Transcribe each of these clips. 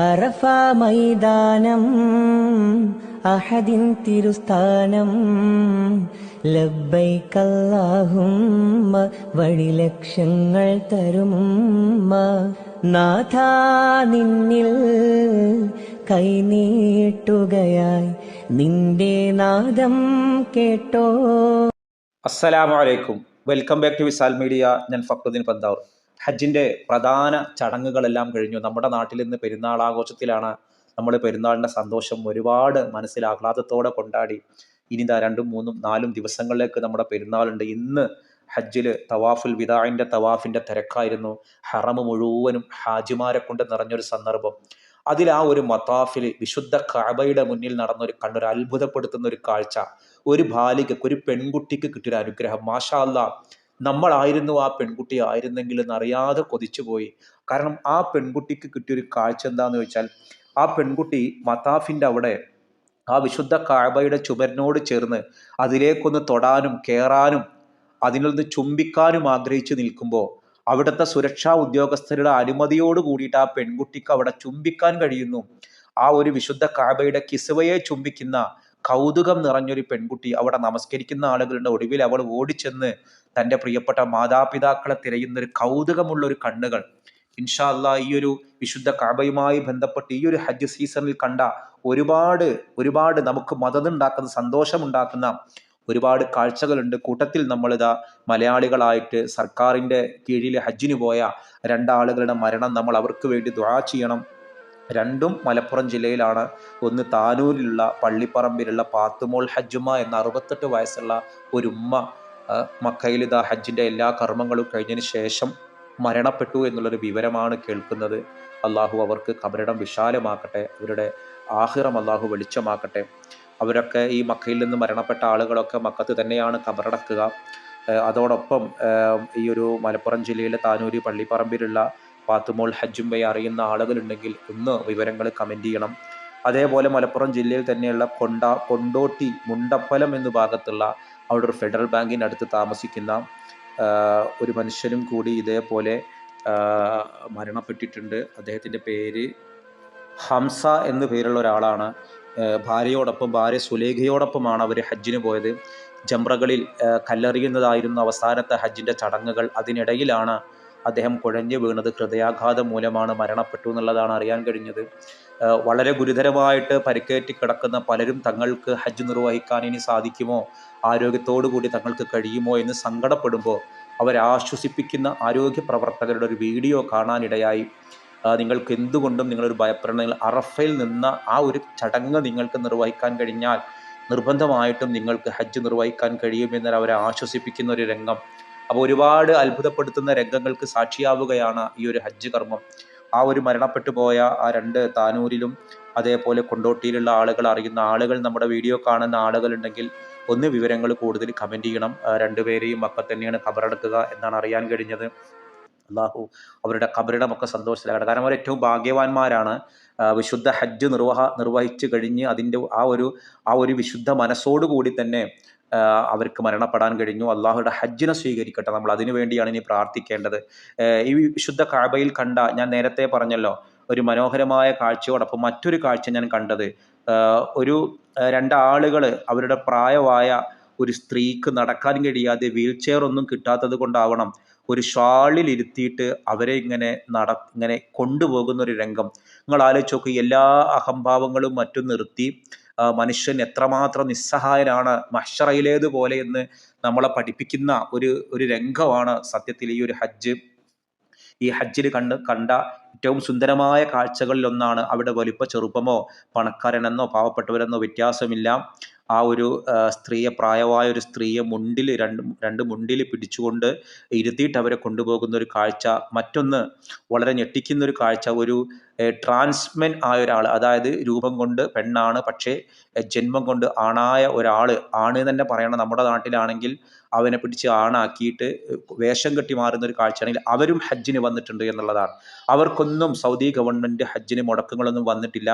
അറഫ മൈതാനം അഹദിൻ തിരുസ്ഥാനം. ലബ്ബൈക്കല്ലാഹുമ്മ വഴി ലക്ഷങ്ങൾ തരും നാഥ നിന്നിൽ കൈനീട്ടുകയായി നിന്റെ നാദം കേട്ടോ. അസ്സലാമു അലൈക്കും. Welcome back to Visal media. ഞാൻ ഫക്രുദ്ദീൻ പന്താവൂർ. ഹജ്ജിന്റെ പ്രധാന ചടങ്ങുകളെല്ലാം കഴിഞ്ഞു. നമ്മുടെ നാട്ടിൽ നിന്ന് പെരുന്നാൾ ആഘോഷത്തിലാണ് നമ്മൾ പെരുന്നാളിന്റെ സന്തോഷം ഒരുപാട് മനസ്സിൽ ആഹ്ലാദത്തോടെ കൊണ്ടാടി. ഇനി ഇതാ രണ്ടും മൂന്നും നാലും ദിവസങ്ങളിലേക്ക് നമ്മുടെ പെരുന്നാളുണ്ട്. ഇന്ന് ഹജ്ജിൽ തവാഫുൽ വിദാഇന്റെ തവാഫിന്റെ തിരക്കായിരുന്നു. ഹറമ് മുഴുവനും ഹാജിമാരെ കൊണ്ട് നിറഞ്ഞൊരു സന്ദർഭം. അതിൽ ആ ഒരു മതാഫിൽ വിശുദ്ധ കഅബയുടെ മുന്നിൽ നടന്നൊരു കണ്ടൊരു അത്ഭുതപ്പെടുത്തുന്ന ഒരു കാഴ്ച. ഒരു ബാലികക്ക് ഒരു പെൺകുട്ടിക്ക് കിട്ടിയൊരു അനുഗ്രഹം. മാഷാ അല്ലാ നമ്മളായിരുന്നു ആ പെൺകുട്ടി ആയിരുന്നെങ്കിൽ എന്നറിയാതെ കൊതിച്ചുപോയി. കാരണം ആ പെൺകുട്ടിക്ക് കിട്ടിയൊരു കാഴ്ച എന്താന്ന് വെച്ചാൽ ആ പെൺകുട്ടി മതാഫിന്റെ അവിടെ ആ വിശുദ്ധ കാബയുടെ ചുമരിനോട് ചേർന്ന് അതിലേക്കൊന്ന് തൊടാനും കയറാനും അതിനൊന്ന് ചുംബിക്കാനും ആഗ്രഹിച്ചു നിൽക്കുമ്പോൾ അവിടുത്തെ സുരക്ഷാ ഉദ്യോഗസ്ഥരുടെ അനുമതിയോട് കൂടിയിട്ട് ആ പെൺകുട്ടിക്ക് അവിടെ ചുംബിക്കാൻ കഴിയുന്നു. ആ ഒരു വിശുദ്ധ കാബയുടെ കിസുവയെ ചുംബിക്കുന്ന കൗതുകം നിറഞ്ഞൊരു പെൺകുട്ടി അവിടെ നമസ്കരിക്കുന്ന ആളുകളുടെ ഒടുവിൽ അവൾ ഓടിച്ചെന്ന് തന്റെ പ്രിയപ്പെട്ട മാതാപിതാക്കളെ തിരയുന്ന ഒരു കൗതുകമുള്ള ഒരു കണ്ണുകൾ. ഇൻഷാല്ല ഈ ഒരു വിശുദ്ധ കാബയുമായി ബന്ധപ്പെട്ട് ഈ ഒരു ഹജ്ജ് സീസണിൽ കണ്ട ഒരുപാട് ഒരുപാട് നമുക്ക് മതമുണ്ടാക്കുന്ന സന്തോഷമുണ്ടാക്കുന്ന ഒരുപാട് കാഴ്ചകളുണ്ട്. കൂട്ടത്തിൽ നമ്മളിതാ മലയാളികളായിട്ട് സർക്കാരിന്റെ കീഴിൽ ഹജ്ജിന് പോയ രണ്ടാളുകളുടെ മരണം നമ്മൾ അവർക്ക് വേണ്ടി ദുആ ചെയ്യണം. രണ്ടും മലപ്പുറം ജില്ലയിലാണ്. ഒന്ന് താനൂരിലുള്ള പള്ളിപ്പറമ്പിലുള്ള പാത്തുമോൾ ഹജ്ജുമ്മ എന്ന അറുപത്തെട്ട് വയസ്സുള്ള ഒരു ഉമ്മ മക്കയിൽ ഇതാ ഹജ്ജിന്റെ എല്ലാ കർമ്മങ്ങളും കഴിഞ്ഞതിന് ശേഷം മരണപ്പെട്ടു എന്നുള്ളൊരു വിവരമാണ് കേൾക്കുന്നത്. അള്ളാഹു അവർക്ക് കബരിടം വിശാലമാക്കട്ടെ അവരുടെ ആഹിറം അള്ളാഹു വെളിച്ചമാക്കട്ടെ. അവരൊക്കെ ഈ മക്കയിൽ നിന്ന് മരണപ്പെട്ട ആളുകളൊക്കെ മക്കത്ത് തന്നെയാണ് കബറടക്കുക. അതോടൊപ്പം ഈ ഒരു മലപ്പുറം ജില്ലയിലെ താനൂരി പള്ളിപ്പറമ്പിലുള്ള പാത്തുമോൾ ഹജ്ജുംബയെ അറിയുന്ന ആളുകളുണ്ടെങ്കിൽ ഒന്ന് വിവരങ്ങൾ കമന്റ് ചെയ്യണം. അതേപോലെ മലപ്പുറം ജില്ലയിൽ തന്നെയുള്ള കൊണ്ട കൊണ്ടോട്ടി മുണ്ടപ്പലം എന്ന ഭാഗത്തുള്ള അവിടെ ഒരു ഫെഡറൽ ബാങ്കിനടുത്ത് താമസിക്കുന്ന ഒരു മനുഷ്യനും കൂടി ഇതേപോലെ മരണപ്പെട്ടിട്ടുണ്ട്. അദ്ദേഹത്തിന്റെ പേര് ഹംസ എന്ന പേരുള്ള ഒരാളാണ്. ഭാര്യയോടൊപ്പം ഭാര്യ സുലേഖയോടൊപ്പമാണ് അവർ ഹജ്ജിന് പോയത്. ജംറകളിൽ കല്ലെറിയുന്നതായിരുന്നു അവസാനത്തെ ഹജ്ജിന്റെ ചടങ്ങുകൾ. അതിനിടയിലാണ് അദ്ദേഹം കുഴഞ്ഞു വീണത് ഹൃദയാഘാതം മൂലമാണ് മരണപ്പെട്ടു എന്നുള്ളതാണ് അറിയാൻ കഴിഞ്ഞത്. വളരെ ഗുരുതരമായിട്ട് പരിക്കേറ്റി കിടക്കുന്ന പലരും തങ്ങൾക്ക് ഹജ്ജ് നിർവഹിക്കാൻ ഇനി സാധിക്കുമോ? ആരോഗ്യത്തോടു കൂടി തങ്ങൾക്ക് കഴിയുമോ എന്ന് സങ്കടപ്പെടുമ്പോൾ അവരെ ആശ്വസിപ്പിക്കുന്ന ആരോഗ്യ പ്രവർത്തകരുടെ ഒരു വീഡിയോ കാണാനിടയായി. നിങ്ങൾക്ക് എന്തുകൊണ്ടും നിങ്ങളൊരു ഭയപ്പെടണം നിങ്ങൾ അറഫയിൽ നിന്ന ആ ഒരു ചടങ്ങ് നിങ്ങൾക്ക് നിർവഹിക്കാൻ കഴിഞ്ഞാൽ നിർബന്ധമായിട്ടും നിങ്ങൾക്ക് ഹജ്ജ് നിർവഹിക്കാൻ കഴിയുമെന്നാൽ അവരെ ആശ്വസിപ്പിക്കുന്ന ഒരു രംഗം. അപ്പോൾ ഒരുപാട് അത്ഭുതപ്പെടുത്തുന്ന രംഗങ്ങൾക്ക് സാക്ഷിയാവുകയാണ് ഈ ഒരു ഹജ്ജ് കർമ്മം. ആ ഒരു മരണപ്പെട്ടു പോയ ആ രണ്ട് താനൂരിലും അതേപോലെ കൊണ്ടോട്ടിയിലുള്ള ആളുകൾ അറിയുന്ന ആളുകൾ നമ്മുടെ വീഡിയോ കാണുന്ന ആളുകളുണ്ടെങ്കിൽ ഒന്ന് വിവരങ്ങൾ കൂടുതൽ കമന്റ് ചെയ്യണം. രണ്ടുപേരെയും ഒക്കെ തന്നെയാണ് ഖബറടക്കുക എന്നാണ് അറിയാൻ കഴിഞ്ഞത്. അള്ളാഹു അവരുടെ ഖബറിടമൊക്കെ സന്തോഷത്തിലാകട്ടെ. കാരണം അവർ ഏറ്റവും ഭാഗ്യവാന്മാരാണ്. വിശുദ്ധ ഹജ്ജ് നിർവഹ നിർവഹിച്ചു കഴിഞ്ഞ് അതിന്റെ ആ ഒരു ആ ഒരു വിശുദ്ധ മനസ്സോടുകൂടി തന്നെ അവർക്ക് മരണപ്പെടാൻ കഴിഞ്ഞു. അള്ളാഹുയുടെ ഹജ്ജിനെ സ്വീകരിക്കട്ടെ. നമ്മൾ അതിനു വേണ്ടിയാണ് ഇനി പ്രാർത്ഥിക്കേണ്ടത്. ഈ വിശുദ്ധ കാബയിൽ കണ്ട ഞാൻ നേരത്തെ പറഞ്ഞല്ലോ ഒരു മനോഹരമായ കാഴ്ചയോടൊപ്പം മറ്റൊരു കാഴ്ച ഞാൻ കണ്ടത്. ഒരു രണ്ടാളുകൾ അവരുടെ പ്രായമായ ഒരു സ്ത്രീക്ക് നടക്കാൻ കഴിയാതെ വീൽ ചെയർ ഒന്നും കിട്ടാത്തത് കൊണ്ടാവണം ഒരു ഷാളിൽ ഇരുത്തിയിട്ട് അവരെ ഇങ്ങനെ നട ഇങ്ങനെ കൊണ്ടുപോകുന്ന ഒരു രംഗം. നിങ്ങൾ ആലോചിച്ച് നോക്കൂ എല്ലാ അഹംഭാവങ്ങളും മറ്റും നിർത്തി മനുഷ്യൻ എത്രമാത്രം നിസ്സഹായനാണ് മഷറയിലേതുപോലെ എന്ന് നമ്മളെ പഠിപ്പിക്കുന്ന ഒരു ഒരു രംഗമാണ് സത്യത്തിൽ ഈ ഒരു ഹജ്ജ്. ഈ ഹജ്ജിൽ കണ്ട് കണ്ട ഏറ്റവും സുന്ദരമായ കാഴ്ചകളിൽ ഒന്നാണ് അവിടെ വലിപ്പ ചെറുപ്പമോ പണക്കാരനെന്നോ പാവപ്പെട്ടവരെന്നോ വ്യത്യാസമില്ല. ആ ഒരു സ്ത്രീയെ പ്രായമായ ഒരു സ്ത്രീയെ മുണ്ടിൽ രണ്ട് രണ്ട് മുണ്ടിൽ പിടിച്ചുകൊണ്ട് ഇരുത്തിയിട്ട് അവരെ കൊണ്ടുപോകുന്ന ഒരു കാഴ്ച മറ്റൊന്ന് വളരെ ഞെട്ടിക്കുന്ന ഒരു കാഴ്ച ഒരു ട്രാൻസ്മെൻ ആയ ഒരാൾ അതായത് രൂപം കൊണ്ട് പെണ്ണാണ് പക്ഷേ ജന്മം കൊണ്ട് ആണായ ഒരാൾ ആണ് തന്നെ പറയണം. നമ്മുടെ നാട്ടിലാണെങ്കിൽ അവനെ പിടിച്ച് ആണാക്കിയിട്ട് വേഷം കെട്ടി മാറുന്ന ഒരു കാഴ്ചയാണെങ്കിൽ അവരും ഹജ്ജിന് വന്നിട്ടുണ്ട് എന്നുള്ളതാണ്. അവർക്കൊന്നും സൗദി ഗവൺമെന്റ് ഹജ്ജിന് മുടക്കങ്ങളൊന്നും വന്നിട്ടില്ല.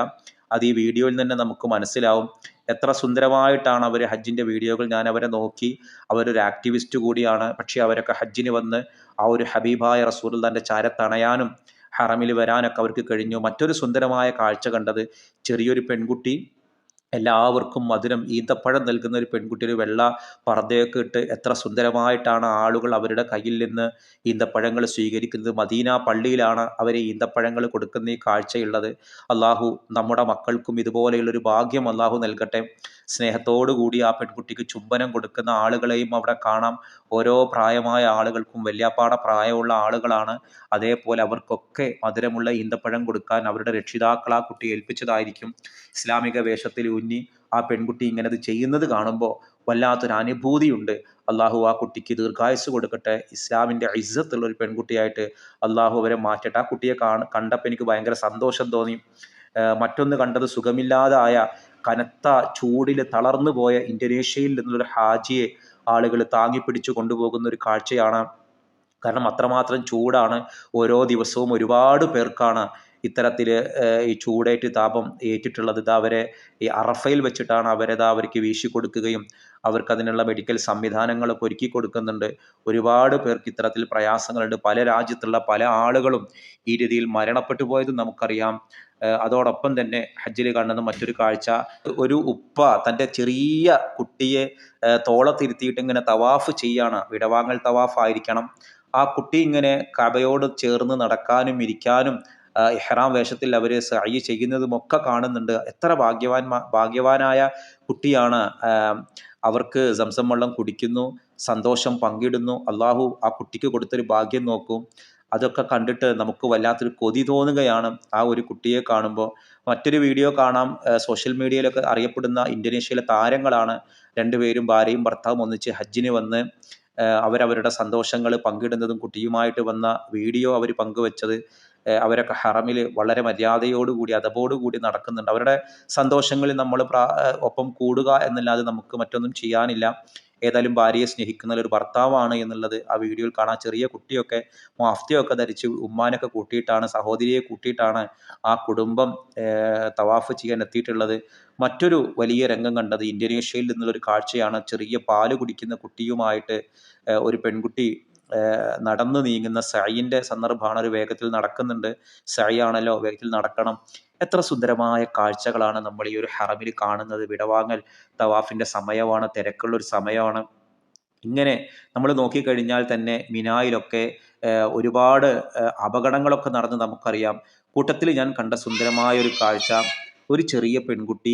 അത് ഈ വീഡിയോയിൽ തന്നെ നമുക്ക് മനസ്സിലാവും. എത്ര സുന്ദരമായിട്ടാണ് അവർ ഹജ്ജിന്റെ വീഡിയോകൾ ഞാൻ അവരെ നോക്കി. അവരൊരു ആക്ടിവിസ്റ്റ് കൂടിയാണ്. പക്ഷേ അവരൊക്കെ ഹജ്ജിന് വന്ന് ആ ഒരു ഹബീബായ റസൂലുള്ളാന്റെ ചാരത്തണയാനും ഹറമിൽ വരാനൊക്കെ അവർക്ക് കഴിഞ്ഞു. മറ്റൊരു സുന്ദരമായ കാഴ്ച കണ്ടത് ചെറിയൊരു പെൺകുട്ടി എല്ലാവർക്കും മധുരം ഈന്തപ്പഴം നൽകുന്ന ഒരു പെൺകുട്ടി ഒരു വെള്ള പർദ്ദയൊക്കെ ഇട്ട് എത്ര സുന്ദരമായിട്ടാണ് ആളുകൾ അവരുടെ കയ്യിൽ നിന്ന് ഈന്തപ്പഴങ്ങൾ സ്വീകരിക്കുന്നത്. മദീന പള്ളിയിലാണ് അവരെ ഈന്തപ്പഴങ്ങൾ കൊടുക്കുന്ന ഈ കാഴ്ചയുള്ളത്. അള്ളാഹു നമ്മുടെ മക്കൾക്കും ഇതുപോലെയുള്ളൊരു ഭാഗ്യം അള്ളാഹു നൽകട്ടെ. സ്നേഹത്തോടു കൂടി ആ പെൺകുട്ടിക്ക് ചുംബനം കൊടുക്കുന്ന ആളുകളെയും അവിടെ കാണാം. ഓരോ പ്രായമായ ആളുകൾക്കും വല്യാപ്പാട പ്രായമുള്ള ആളുകളാണ്. അതേപോലെ അവർക്കൊക്കെ മധുരമുള്ള ഈന്തപ്പഴം കൊടുക്കാൻ അവരുടെ രക്ഷിതാക്കൾ ആ കുട്ടി ഏൽപ്പിച്ചതായിരിക്കും. ഇസ്ലാമിക വേഷത്തിൽ ഉന്നി ആ പെൺകുട്ടി ഇങ്ങനെ അത് ചെയ്യുന്നത് കാണുമ്പോൾ വല്ലാത്തൊരു അനുഭൂതിയുണ്ട്. അള്ളാഹു ആ കുട്ടിക്ക് ദീർഘായുസ് കൊടുക്കട്ടെ. ഇസ്ലാമിന്റെ ഇസ്സത്തുള്ള ഒരു പെൺകുട്ടിയായിട്ട് അള്ളാഹു അവരെ മാറ്റട്ടെ. ആ കുട്ടിയെ കാണ കണ്ടപ്പോൾ എനിക്ക് ഭയങ്കര സന്തോഷം തോന്നി. മറ്റൊന്ന് കണ്ടത് സുഖമില്ലാതായ കനത്ത ചൂടിൽ തളർന്നു പോയ ഇന്തോനേഷ്യയിൽ നിന്നുള്ള ഹാജിയെ ആളുകൾ താങ്ങിപ്പിടിച്ചു കൊണ്ടുപോകുന്ന ഒരു കാഴ്ചയാണ്. കാരണം അത്രമാത്രം ചൂടാണ് ഓരോ ദിവസവും ഒരുപാട് പേർക്കാണ് ഇത്തരത്തിൽ ഈ ചൂടേറ്റ് താപം ഏറ്റിട്ടുള്ളത്. ഇതാ അവരെ ഈ അറഫയിൽ വെച്ചിട്ടാണ് അവരെ അവരതാ അവർക്ക് വീശി കൊടുക്കുകയും അവർക്ക് അതിനുള്ള മെഡിക്കൽ സംവിധാനങ്ങളൊക്കെ ഒരുക്കി കൊടുക്കുന്നുണ്ട്. ഒരുപാട് പേർക്ക് ഇത്തരത്തിൽ പ്രയാസങ്ങളുണ്ട്. പല രാജ്യത്തുള്ള പല ആളുകളും ഈ രീതിയിൽ മരണപ്പെട്ടു പോയതും നമുക്കറിയാം. അതോടൊപ്പം തന്നെ ഹജ്ജിൽ കാണുന്ന മറ്റൊരു കാഴ്ച ഒരു ഉപ്പ തന്റെ ചെറിയ കുട്ടിയെ തോളത്തിരുത്തിയിട്ട് ഇങ്ങനെ തവാഫ് ചെയ്യാണ്. വിടവാങ്ങൽ തവാഫ് ആയിരിക്കണം ആ കുട്ടി ഇങ്ങനെ കബയോട് ചേർന്ന് നടക്കാനും ഇരിക്കാനും ഇഹ്റാം വേഷത്തിൽ അവർ സഹി ചെയ്യുന്നതും ഒക്കെ കാണുന്നുണ്ട്. എത്ര ഭാഗ്യവാൻ ഭാഗ്യവാനായ കുട്ടിയാണ് അവർക്ക് സംസം വെള്ളം കുടിക്കുന്നു സന്തോഷം പങ്കിടുന്നു. അള്ളാഹു ആ കുട്ടിക്ക് കൊടുത്തൊരു ഭാഗ്യം നോക്കും. അതൊക്കെ കണ്ടിട്ട് നമുക്ക് വല്ലാത്തൊരു കൊതി തോന്നുകയാണ് ആ ഒരു കുട്ടിയെ കാണുമ്പോൾ. മറ്റൊരു വീഡിയോ കാണാം. സോഷ്യൽ മീഡിയയിലൊക്കെ അറിയപ്പെടുന്ന ഇന്തോനേഷ്യയിലെ താരങ്ങളാണ് രണ്ടുപേരും ഭാര്യയും ഭർത്താവും ഒന്നിച്ച് ഹജ്ജിന് വന്ന് അവരവരുടെ സന്തോഷങ്ങൾ പങ്കിടുന്നതും കുട്ടിയുമായിട്ട് വന്ന വീഡിയോ അവർ പങ്കുവെച്ചത് അവരൊക്കെ ഹറമിൽ വളരെ മര്യാദയോടുകൂടി അതബോടുകൂടി നടക്കുന്നുണ്ട്. അവരുടെ സന്തോഷങ്ങളിൽ നമ്മൾ ഒപ്പം കൂടുക എന്നല്ലാതെ നമുക്ക് മറ്റൊന്നും ചെയ്യാനില്ല. ഏതായാലും ഭാര്യയെ സ്നേഹിക്കുന്ന ഒരു ഭർത്താവാണ് എന്നുള്ളത് ആ വീഡിയോയിൽ കാണാൻ ചെറിയ കുട്ടിയൊക്കെ മാഫ്തിയൊക്കെ ധരിച്ച് ഉമ്മാനൊക്കെ കൂട്ടിയിട്ടാണ് സഹോദരിയെ കൂട്ടിയിട്ടാണ് ആ കുടുംബം തവാഫ് ചെയ്യാൻ എത്തിയിട്ടുള്ളത്. മറ്റൊരു വലിയ രംഗം കണ്ടത് ഇന്തോനേഷ്യയിൽ നിന്നുള്ളൊരു കാഴ്ചയാണ്. ചെറിയ പാൽ കുടിക്കുന്ന കുട്ടിയുമായിട്ട് ഒരു പെൺകുട്ടി നടന്നു നീങ്ങുന്ന സൈന്റെ സന്ദർഭമാണ് ഒരു വേഗത്തിൽ നടക്കുന്നുണ്ട്. സൈ ആണല്ലോ വേഗത്തിൽ നടക്കണം. എത്ര സുന്ദരമായ കാഴ്ചകളാണ് നമ്മൾ ഈ ഒരു ഹറമിൽ കാണുന്നത്. വിടവാങ്ങൽ തവാഫിന്റെ സമയമാണ് തിരക്കുള്ള ഒരു സമയമാണ്. ഇങ്ങനെ നമ്മൾ നോക്കിക്കഴിഞ്ഞാൽ തന്നെ മിനായിലൊക്കെ ഒരുപാട് അപകടങ്ങളൊക്കെ നടന്ന് നമുക്കറിയാം. കൂട്ടത്തിൽ ഞാൻ കണ്ട സുന്ദരമായ ഒരു കാഴ്ച. ഒരു ചെറിയ പെൺകുട്ടി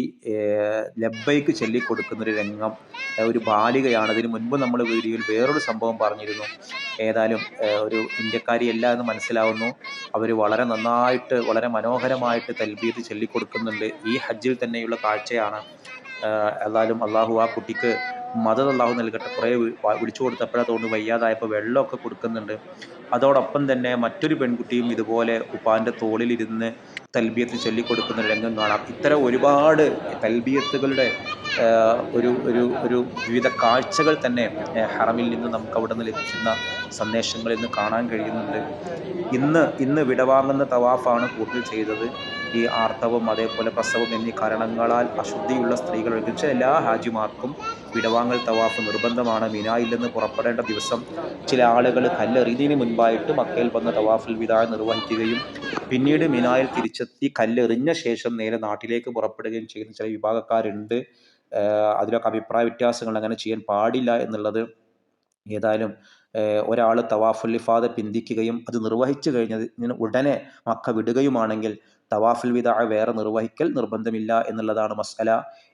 ലബ്ബൈക്ക് ചൊല്ലിക്കൊടുക്കുന്ന ഒരു രംഗം ഒരു ബാലികയാണ്. അതിന് മുൻപ് നമ്മൾ വീഡിയോയിൽ വേറൊരു സംഭവം പറഞ്ഞിരുന്നു. ഏതായാലും ഒരു ഇന്ത്യക്കാരിയല്ല എന്ന് മനസ്സിലാവുന്നു. അവർ വളരെ നന്നായിട്ട് വളരെ മനോഹരമായിട്ട് തൽബീത്ത് ചൊല്ലിക്കൊടുക്കുന്നുണ്ട്. ഈ ഹജ്ജിൽ തന്നെയുള്ള കാഴ്ചയാണ്. എന്തായാലും അള്ളാഹു ആ കുട്ടിക്ക് മദത് അള്ളാഹു നൽകട്ടെ. കുറേ വിളിച്ചു കൊടുത്തപ്പോഴാണ് തോന്നുന്നു വയ്യാതായപ്പോൾ വെള്ളമൊക്കെ കൊടുക്കുന്നുണ്ട്. അതോടൊപ്പം തന്നെ മറ്റൊരു പെൺകുട്ടിയും ഇതുപോലെ ഉപ്പാന്റെ തോളിലിരുന്ന് തൽബിയത്ത് ചൊല്ലിക്കൊടുക്കുന്ന രംഗം കാണാം ഇത്തരം ഒരുപാട് തൽബിയത്തുകളുടെ ഒരു ഒരു ഒരു വിവിധ കാഴ്ചകൾ തന്നെ ഹറമിൽ നിന്ന് നമുക്ക് അവിടെ നിന്ന് ലഭിക്കുന്ന സന്ദേശങ്ങളിൽ നിന്ന് കാണാൻ കഴിയുന്നുണ്ട്. ഇന്ന് ഇന്ന് വിടവാങ്ങുന്ന തവാഫാണ് കൂടുതൽ ചെയ്തത്. ഈ ആർത്തവം അതേപോലെ പ്രസവം എന്നീ കാരണങ്ങളാൽ അശുദ്ധിയുള്ള സ്ത്രീകൾ ഒഴിച്ച് എല്ലാ ഹാജിമാർക്കും വിടവാങ്ങൽ തവാഫ് നിർബന്ധമാണ്. മിനായിൽ നിന്ന് പുറപ്പെടേണ്ട ദിവസം ചില ആളുകൾ കല്ലെറിയുന്നതിന് മുൻപായിട്ട് മക്കയിൽ വന്ന തവാഫുൽ വിദായ നിർവഹിക്കുകയും പിന്നീട് മിനായിൽ തിരിച്ചെത്തി കല്ലെറിഞ്ഞ ശേഷം നേരെ നാട്ടിലേക്ക് പുറപ്പെടുകയും ചെയ്യുന്ന ചില വിഭാഗക്കാരുണ്ട്. അതിലൊക്കെ അഭിപ്രായ വ്യത്യാസങ്ങൾ അങ്ങനെ ചെയ്യാൻ പാടില്ല എന്നുള്ളത് ഏതായാലും ഒരാൾ തവാഫുൽ ഇഫാദ പിന്തിക്കുകയും അത് നിർവഹിച്ചു കഴിഞ്ഞതിന് ഉടനെ മക്ക വിടുകയുമാണെങ്കിൽ തവാഫുൽ വിദാ വേറെ നിർവഹിക്കൽ നിർബന്ധമില്ല എന്നുള്ളതാണ് മസ്അല.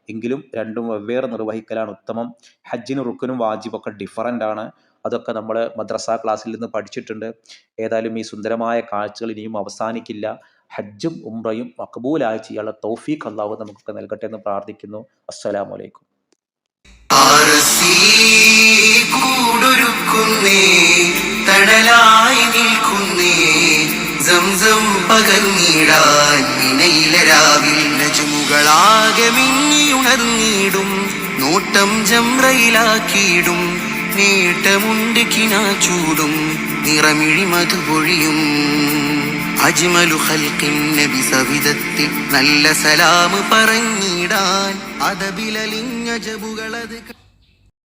എങ്കിലും രണ്ടും വെവ്വേറെ നിർവഹിക്കലാണ് ഉത്തമം. ഹജ്ജിന് റുക്കനും വാജിബൊക്കെ ഡിഫറന്റ് ആണ്. അതൊക്കെ നമ്മൾ മദ്രസ ക്ലാസ്സിൽ നിന്ന് പഠിച്ചിട്ടുണ്ട്. ഏതായാലും ഈ സുന്ദരമായ കാഴ്ചകൾ ഇനിയും അവസാനിക്കില്ല. ഹജ്ജും ഉംറയും മക്ബൂലായി ചെയ്യാനുള്ള തൗഫീഖ് അള്ളാഹു നമുക്കൊക്കെ നൽകട്ടെ എന്ന് പ്രാർത്ഥിക്കുന്നു. അസ്സലാമു അലൈക്കും. ീടും സംസം നോട്ടം ജംറയിലാക്കിയിടും നേട്ടമുണ്ട് ചൂടും നിറമിഴി മധുപൊഴിയും. അജ്മലു ഖൽഖിൻ നബി സവിധത്തിൽ നല്ല സലാം പറഞ്ഞിടാൻ. അതബിലലിഞ്ഞ ജബുകളത്